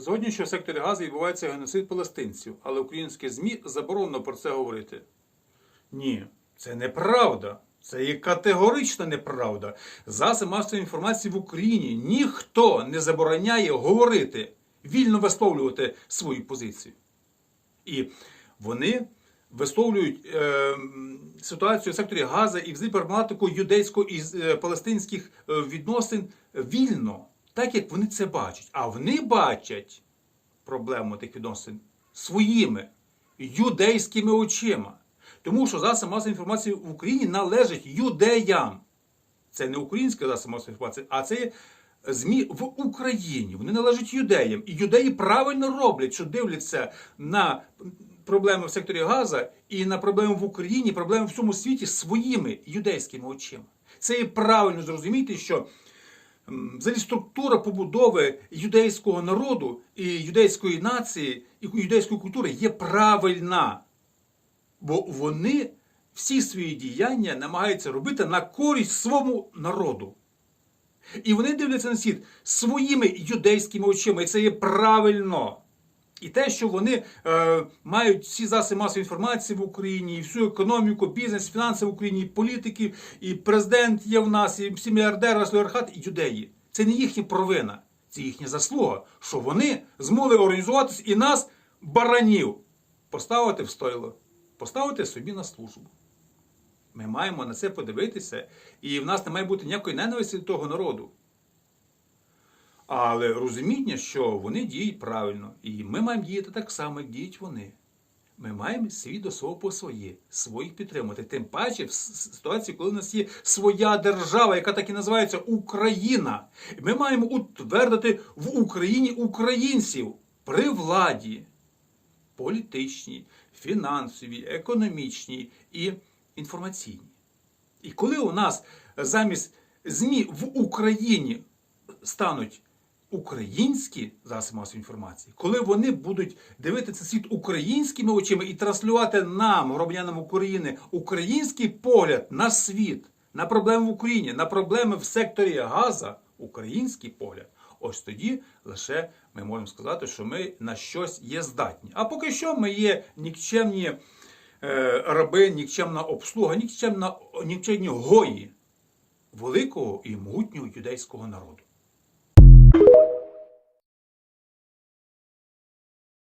Згодні, секторі Гази відбувається геноцид палестинців, але українські ЗМІ заборонено про це говорити. Ні, це неправда. Це є категорична неправда. Засоби масової інформації в Україні ніхто не забороняє говорити, вільно висловлювати свою позицію. І вони висловлюють е, ситуацію в секторі Газа і взагалі проблематику юдейсько і е, е, відносин вільно, так як вони це бачать. А вони бачать проблему тих відносин своїми юдейськими очима. Тому що засоб масової інформації в Україні належить юдеям. Це не українська засоб масової інформації, а це ЗМІ в Україні. Вони належать юдеям. І юдеї правильно роблять, що дивляться на проблеми в секторі Газа і на проблеми в Україні, проблеми в всьому світі своїми юдейськими очима. Це є правильно зрозуміти, що взагалі структура побудови юдейського народу і юдейської нації і юдейської культури є правильна. Бо вони всі свої діяння намагаються робити на користь своєму народу. І вони дивляться на світ своїми юдейськими очима, і це є правильно. І те, що вони е, мають всі засоби масової інформації в Україні, і всю економіку, бізнес, фінанси в Україні, і політики, і президент є в нас, і всі мільярдери, олігархати, і юдеї. Це не їхня провина, це їхня заслуга, що вони змогли організуватися і нас, баранів, поставити в стойло, поставити собі на службу. Ми маємо на це подивитися, і в нас не має бути ніякої ненависті до того народу. Але розуміння, що вони діють правильно, і ми маємо діяти так само, як діють вони. Ми маємо свій до свого по своє, своїх підтримати. Тим паче в ситуації, коли у нас є своя держава, яка так і називається Україна. Ми маємо утвердити в Україні українців при владі політичній, фінансовій, економічній і інформаційній. І коли у нас замість ЗМІ в Україні стануть українські засоби масової інформації, коли вони будуть дивитися світ українськими очима і транслювати нам, громадянам України, український погляд на світ, на проблеми в Україні, на проблеми в секторі Газа, український погляд. Ось тоді лише ми можемо сказати, що ми на щось є здатні. А поки що ми є нікчемні е, раби, нікчемна обслуга, нікчемна, нікчемні гої великого і могутнього юдейського народу.